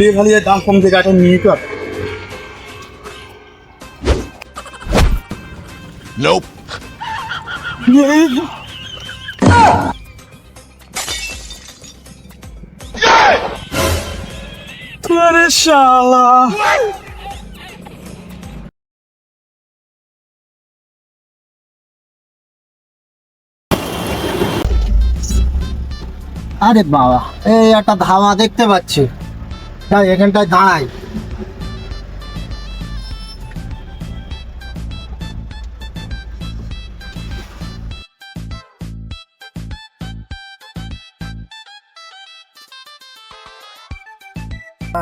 ভুলিয়ে ভালিয়ে দাম কম থেকে গাড়িটা নিয়ে Nope. আরে শালা। আরে বাবা এই একটা ধামা দেখতে পাচ্ছি। তাই এখানটায় দাঁড়াই।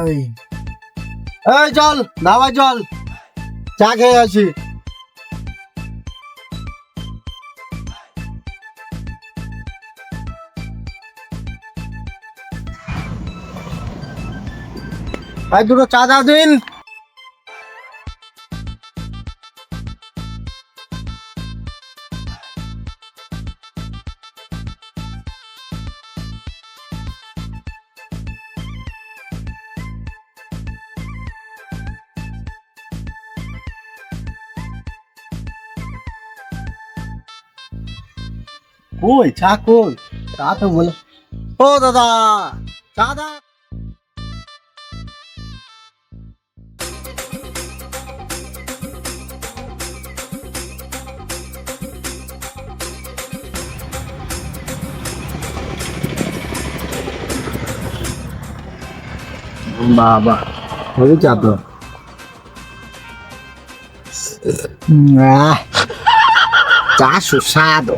এই। জল ধাবা জল। চা খেয়ে আছি ভাই দুটো চা দাও দিন। কই চা কই? চা তো বলে ও দাদা চা বাবা। হবে চা তো চা সুস্বাদু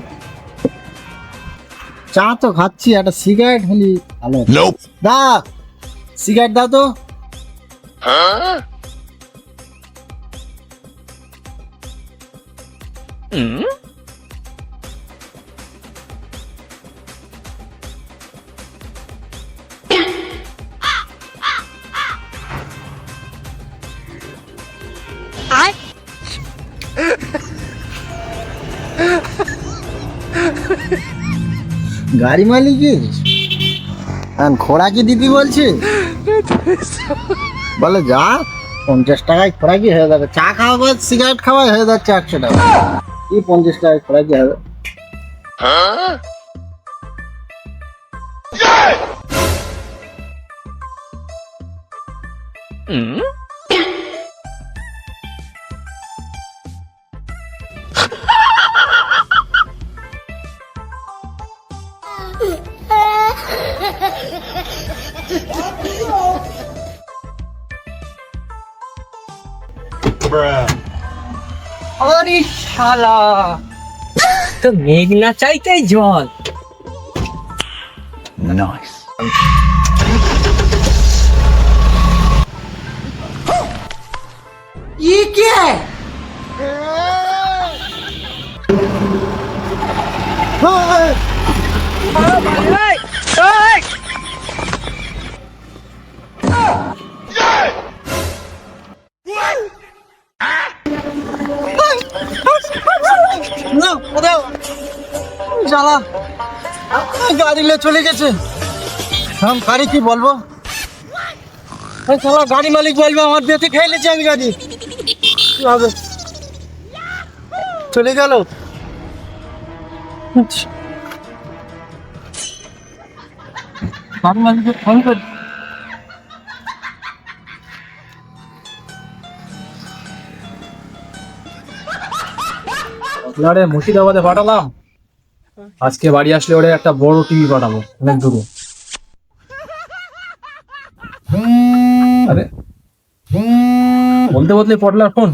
চা তো খাচ্ছি একটা সিগারেট হলি ভালো। দা সিগারেট দাও তো। গাড়ি খোড়া কি দিদি বলছে? বলে, যা, পঞ্চাশ টাকায় খোরাকি হয়ে যাবে? চা খাওয়া সিগারেট খাওয়া হয়ে যাচ্ছে একশো টাকা। কি পঞ্চাশ টাকায় খোরাকি হবে? আরে শালা তো মেঘ না চাইতেই জল Nice. না কোথাও জ্বালা। গাড়ি নিয়ে চলে গেছে। আমি গাড়ি কি বলব? শালা গাড়ি মালিক বলবে, আমার বেতে খেয়ে নিয়েছি আমি গাড়ি। হবে? চলে গেল। গাড়ি মালিককে ফোন করি আরে মুর্শিদাবাদে পাঠালাম। আজকে বাড়ি আসলে ওরে একটা বড় টিভি পাঠাবো অনেক দূরে। আরে। বলতে বলতে পটলার ফোন।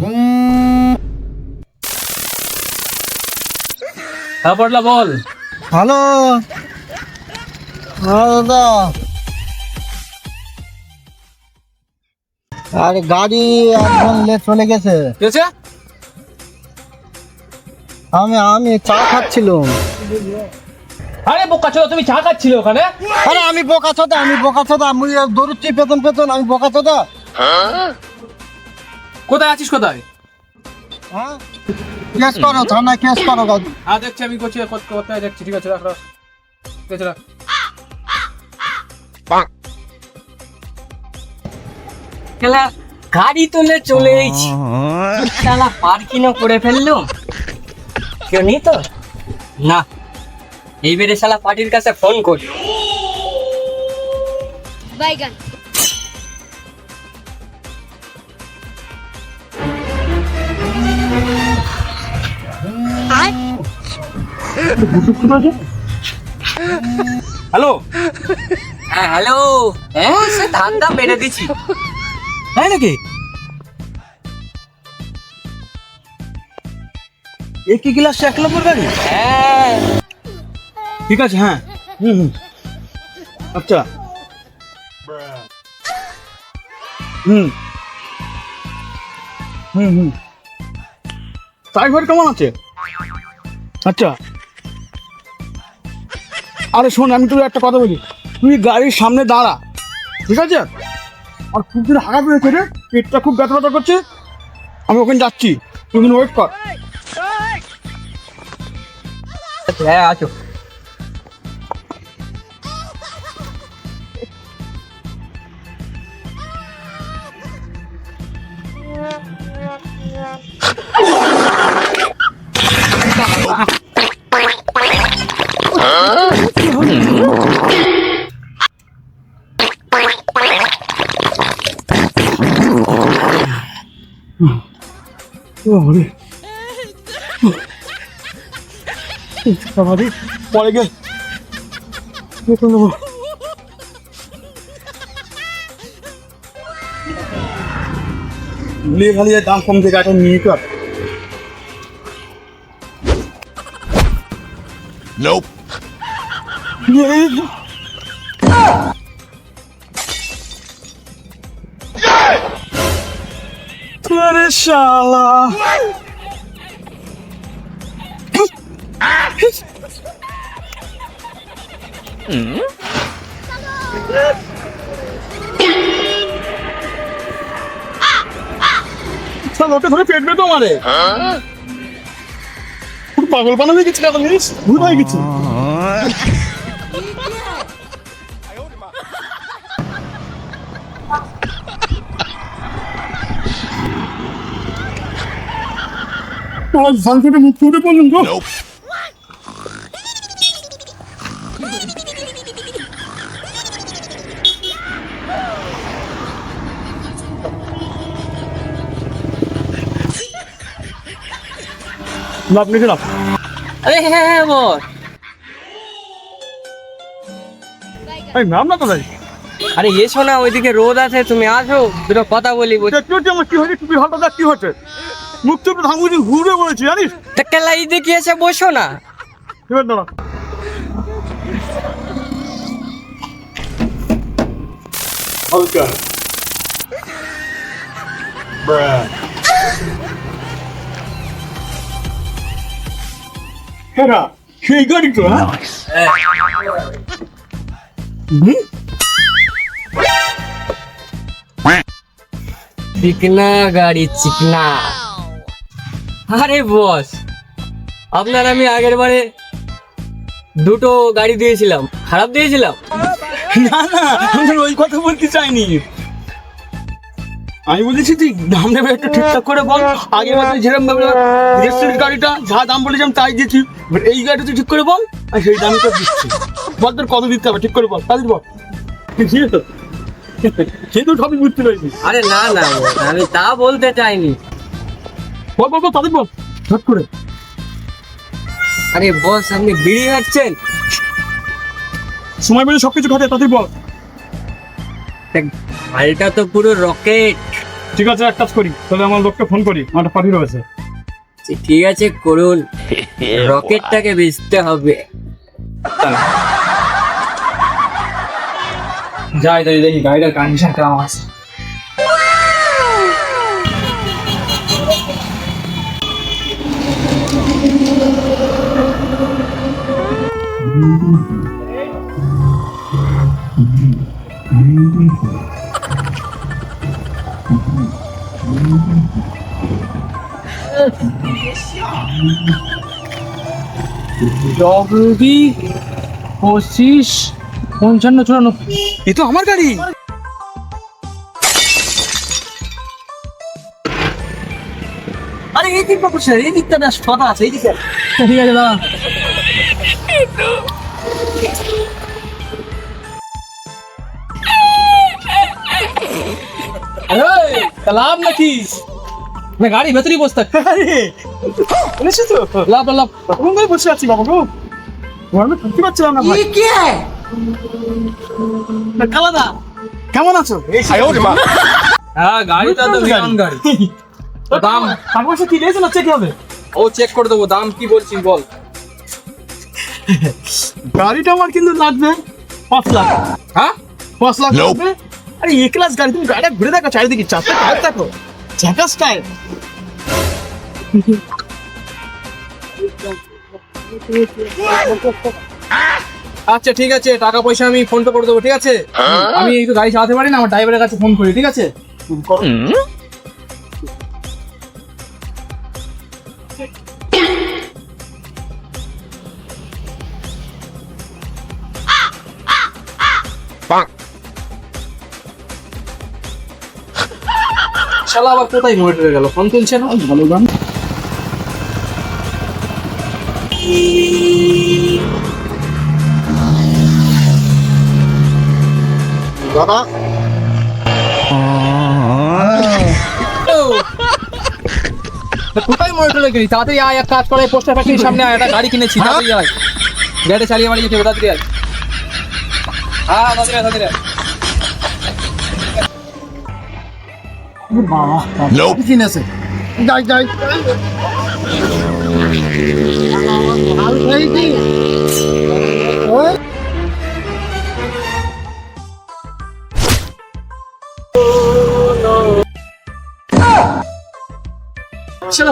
হ্যাঁ পটলা বল। হ্যালো। হ্যাঁ দাদা। আরে গাড়ি একদম লেট চলে গেছে। ঠিক আছে আমি আমি চা খাচ্ছিলাম। আরে বোকা ছিল তুমি চা খাচ্ছিলে ওখানে? আরে আমি বোকা চোদা আমি বোকা চোদা আমি দৌড়চ্ছি পেতন পেতন আমি বোকা চোদা কোথায় আছিস কোথায়? হ্যাঁ? কেস করো থানায় কেস করো গাড়ি হ্যাঁ দেখছি আমি করছি কত- কোথায় দেখছি ঠিক আছে রাখ রাখ। ঠিক আছে রাখ। খেলা গাড়ি তুলে চলে এসেছি। খেলা পার্কিংও করে ফেলল কেউ নেই তো? না। এইবারে শালা পার্টির কাছে ফোন করি। বাইগান হ্যালো। হ্যাঁ হ্যালো। হ্যাঁ সে ধান্দা বেড়ে দিছি। তাই নাকি? এ কি গ্লাস এক নম্বর গাড়ি? হ্যাঁ। ঠিক আছে হ্যাঁ। হুম হুম। আচ্ছা। হুম। হুম হুম। ড্রাইভার কেমন আছে? আচ্ছা। আরে শোন আমি তোর একটা কথা বলি। তুই গাড়ির সামনে দাঁড়া ঠিক আছে? আর খুব দিন হাগা পেয়েছে রে পেটটা খুব ব্যথা ব্যথা করছে। আমি ওখানে যাচ্ছি তুই ওয়েট কর। হ্যাঁ আছো বাবারে পরে গে দেখুন নেব। নিয়ে খালি দাম কম থেকে একটা নিয়ে Nope. শালা শালা। পুরো পাগল বানাবে গেছি কাদা জিনিস? হয়ে গেছি। আজ ফালতুটা মুখ ফুটে পড়লেন লাভ লিখে লাভ আরে হ্যাঁ হ্যাঁ বল। এই নাম না কোথায়? আরে এসো না ওইদিকে রোদ আছে তুমি আসো দুটো কথা বলি বল- দেখতে আমার কি হয়েছে টুপি হঠাৎ কি হচ্ছে মুখ তো ধাঙ্গুজি ঘুরে বলেছি জানিস? তা কেলা এইদিকে এসে বসো না? এবার দাঁড়া। হালকা। হেরা সেই গাড়ি তো হ্যাঁ? চিকনা গাড়ি চিকনা আরে বস আপনার আমি আগের বারে দুটো গাড়ি দিয়েছিলাম খারাপ দিয়েছিলাম না না আমি ওই কথা বলতে চাইনি আমি বলেছি তুই দাম নেবে একটু ঠিকঠাক করে বল। আগে বারে যেরকম ভাবে গাড়িটা যা দাম বলেছিলাম তাই দিয়েছি এই গাড়িটা তুই ঠিক করে বল আর সেই দামই তো দিচ্ছি। বল তোর কত দিতে হবে ঠিক করে বল বল। ঠিক তো? সে তো সবই বুঝতে পেরেছি। আরে না না আমি তা বলতে চাইনি। বল বল বল তাদের বল ঝট করে। আরে বস আপনি বিড়ি খাচ্ছেন? সময় পেলে সবকিছু খাতে তাদের বল। গাড়িটা তো পুরো রকেট। ঠিক আছে এক কাজ করি। তাহলে আমার লোককে ফোন করি আমার পার্টি রয়েছে। ঠিক আছে করুন। রকেটটাকে বেচতে হবে। যাই তাই দেখি গাড়িটার কন্ডিশন কেমন আছে। ডব্লিউডি পঁচিশ পঞ্চান্ন চুরানব্বই। এ তো আমার গাড়ি। আরে এই দিক বাবু স্যার এই দিকটা না সদা আছে এই দিকটা ঠিক আছে দাদা হ্যালো লাভ না গাড়ি ভেতরেই বসে থাক শুনেছি তো লাভ লাভ কোথায় বসে আছি বাবা গো গরমে থাকতে পারছিলাম না ভাই কালাদা কেমন আছো হ্যাঁ গাড়িটা তো বিমান গাড়ি দাম টাকা পয়সা কি দিয়েছে না চেক হবে ও চেক করে দেবো দাম কি বলছিস বল গাড়িটা আমার কিন্তু লাগবে পাঁচ লাখ হ্যাঁ পাঁচ লাখ লাগবে আরে এ ক্লাস গাড়ি তুমি গাড়িটা ঘুরে দেখো চারিদিকে চারটে দেখো ঝাঁকাস টায়ার আচ্ছা ঠিক আছে টাকা পয়সা আমি ফোন পে করে দেবো ঠিক আছে? আমি এই তো গাড়ি চালাতে পারি না আমার ড্রাইভারের কাছে ফোন করি ঠিক আছে? শালা আবার কোথায় মোটরে গেল? ফোন তুলছে না? ভালো গান দাদা কোথায় মোটরে গেলি? তাড়াতাড়ি আয় এক কাজ করে পোস্টার ফ্যাক্টরির সামনে আয় একটা গাড়ি কিনেছি তাড়াতাড়ি আয়। গাড়ি চালিয়ে হবে তাড়াতাড়ি আয়। হ্যাঁ তাড়াতাড়ি আয়, তাড়াতাড়ি আয়। কি কিনেছে যাই যাই? ওই,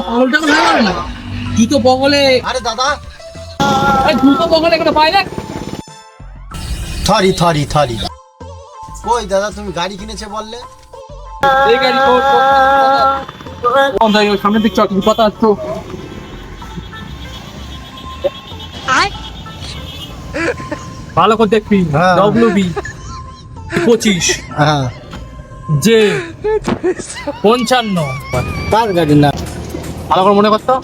পাগলটা না। জুতো বগলে আরে দাদা। জুতো বগলে একটা পায় না। থরি থরি থরি। কই দাদা তুমি গাড়ি কিনেছে বললে? সামনের দিক চল কথা আছে তো ভালো করে দেখবি পঁচিশ যে পঞ্চান্ন না ভালো করে মনে করতো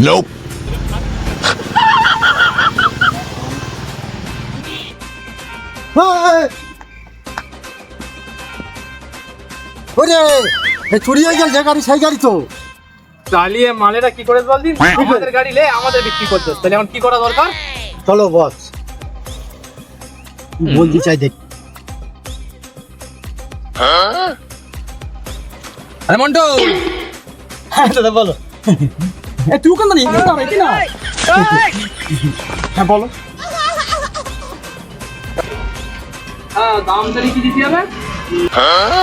Nope. ওরে এ চুরি হয়ে গেল যে গাড়ি সেই গাড়ি তো চালিয়ে মালেরা কি করে বল দিন আমাদের গাড়ি লে আমাদের বিক্রি করতে তাহলে এখন কি করা দরকার চলো বস বলতে চাই দেখ আরে মন্টু দাদা বলো এ তুই কেন নেই না হ্যাঁ বলো হ্যাঁ দাম জানি কি দিতে হবে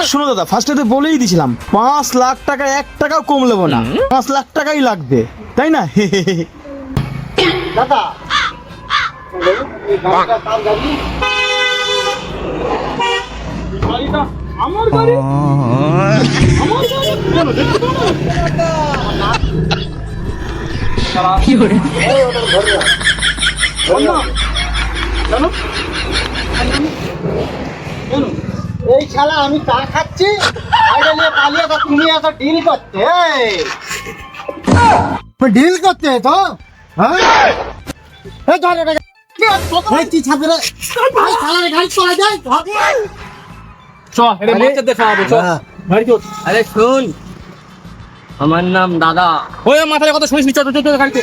শোনো দাদা ফার্স্টে তো বলেই দিছিলাম পাঁচ লাখ টাকা এক টাকাও কম নেব না পাঁচ লাখ টাকাই লাগবে তাই না? দাদা আমার গাড়ি এই শালা আমি চা খাচ্ছি। গাড়িটা নিয়ে পালিয়ে তো তুমি এত ডিল করতে। ডিল করতে তো? হ্যাঁ? এই ধর এটা। তুই ভাই শালা রে গাড়ি চলে যায় চ এটা বাচ্চাদের খাওয়াবো চ হ্যাঁ। আরে শুন। আমার নাম দাদা। ওই মাথায় কথা শুনিস নি? চল চল চল গাড়িতে।